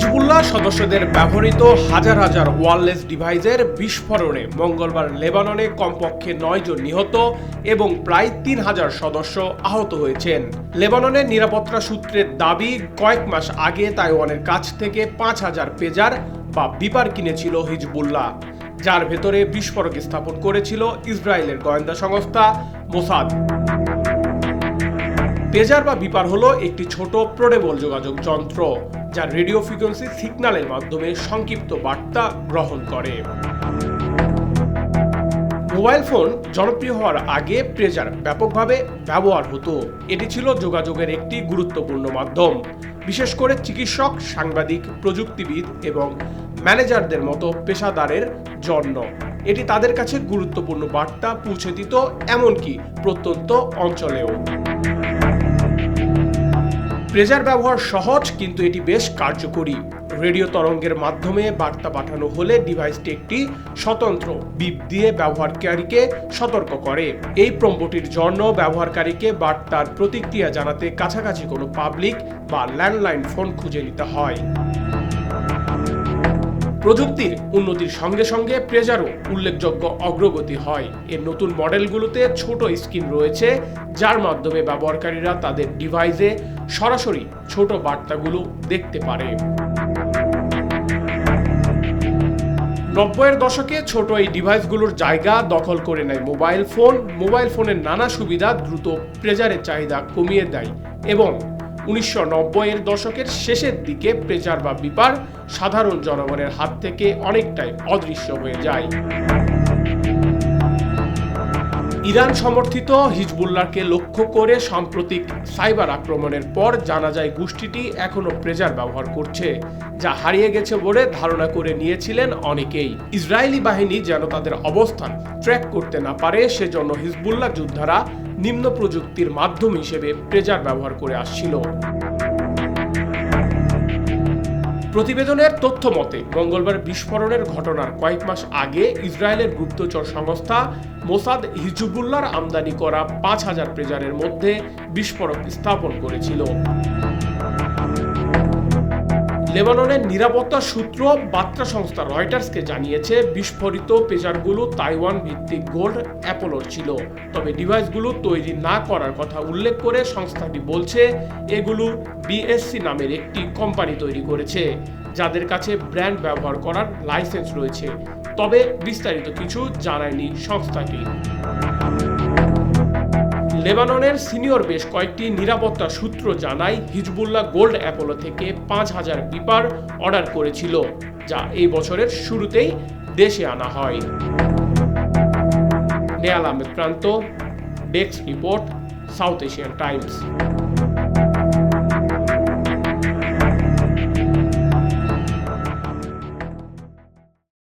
Hezbollah সদস্যদের ব্যবহৃত হাজার হাজার ওয়ারলেস ডিভাইসের বিস্ফোরণে মঙ্গলবার লেবাননে কমপক্ষে নয় জন নিহত এবং প্রায় তিন হাজার সদস্য আহত হয়েছেন। লেবাননের নিরাপত্তা সূত্রের দাবি, কয়েক মাস আগে তাইওয়ানের কাছ থেকে পাঁচ হাজার পেজার বা বিপার কিনেছিল হিজবুল্লাহ, যার ভেতরে বিস্ফোরক স্থাপন করেছিল ইসরায়েলের গোয়েন্দা সংস্থা মোসাদ। পেজার বা বিপার হলো একটি ছোট প্রোডেবল যোগাযোগ যন্ত্র। যা রেডিও ফ্রিকোয়েন্সি সিগন্যালের মাধ্যমে সংক্ষিপ্ত বার্তা গ্রহণ করে। মোবাইল ফোন জনপ্রিয় হওয়ার আগে প্রেজার ব্যাপকভাবে ব্যবহার হতো। এটি ছিল যোগাযোগের একটি গুরুত্বপূর্ণ মাধ্যম। বিশেষ করে চিকিৎসক, সাংবাদিক, প্রযুক্তিবিদ এবং ম্যানেজারদের মতো পেশাদারের জন্য। এটি তাদের কাছে গুরুত্বপূর্ণ বার্তা পৌঁছে দিত, এমনকি প্রত্যন্ত অঞ্চলেও। প্রেজার ব্যবহার সহজ, কিন্তু এটি বেশ কার্যকরী। রেডিও তরঙ্গের মাধ্যমে বার্তা পাঠানো হলে ডিভাইসটি একটি স্বতন্ত্র বিপ দিয়ে ব্যবহারকারীকে সতর্ক করে। এই প্রম্পটির জন্য ব্যবহারকারীকে বার্তার প্রতিক্রিয়া জানাতে কাছাকাছি কোনো পাবলিক বা ল্যান্ডলাইন ফোন খুঁজে নিতে হয়। প্রযুক্তির উন্নতির সঙ্গে সঙ্গে প্রেজারও উল্লেখযোগ্য অগ্রগতি হয়। এর নতুন মডেলগুলোতে ছোট স্ক্রিন রয়েছে, যার মাধ্যমে ব্যবহারকারীরা তাদের ডিভাইসে সরাসরি ছোট বার্তাগুলো দেখতে পারে। নব্বইয়ের দশকে ছোট এই ডিভাইসগুলোর জায়গা দখল করে নেয় মোবাইল ফোন। মোবাইল ফোনের নানা সুবিধা দ্রুত প্রেজারের চাহিদা কমিয়ে দেয় এবং উনিশশো নব্বইয়ের দশকের শেষের দিকে প্রেজার বা বিপার সাধারণ জনগণের হাত থেকে অনেকটাই অদৃশ্য হয়ে যায়। ইরান সমর্থিত হিজবুল্লাহকে লক্ষ্য করে সাম্প্রতিক সাইবার আক্রমণের পর জানা যায় গোষ্ঠীটি এখনও প্রেজার ব্যবহার করছে, যা হারিয়ে গেছে বলে ধারণা করে নিয়েছিলেন অনেকেই। ইসরায়েলি বাহিনী যেন তাদের অবস্থান ট্র্যাক করতে না পারে, সেজন্য হিজবুল্লাহ যোদ্ধারা নিম্ন প্রযুক্তির মাধ্যম হিসেবে প্রেজার ব্যবহার করে আসছিল। প্রতিবেদনের তথ্য মতে, মঙ্গলবার বিস্ফোরণের ঘটনার কয়েক মাস আগে ইসরায়েলের গুপ্তচর সংস্থা মোসাদ হিজুবুল্লার আমদানি করা পাঁচ হাজার প্রেজারের মধ্যে বিস্ফোরক স্থাপন করেছিল। লেবাননের নিরাপত্তা সূত্র বার্তা সংস্থা রয়টার্সকে জানিয়েছে, বিস্ফোরিত পেজারগুলো তাইওয়ান ভিত্তিক গোল্ড অ্যাপোলোর ছিল। তবে ডিভাইসগুলো তৈরি না করার কথা উল্লেখ করে সংস্থাটি বলছে, এগুলো বিএসসি নামের একটি কোম্পানি তৈরি করেছে, যাদের কাছে ব্র্যান্ড ব্যবহার করার লাইসেন্স রয়েছে। তবে বিস্তারিত কিছু জানায়নি সংস্থাটি। লেবাননের সিনিয়র বেশ কয়েকটি নিরাপত্তা সূত্র জানায়, হিজবুল্লাহ গোল্ড অ্যাপোলো থেকে পাঁচ হাজার পিপার অর্ডার করেছিল, যা এই বছরের শুরুতেই দেশে আনা হয়। Neyal Ahmed Pranto desk report, South Asian Times.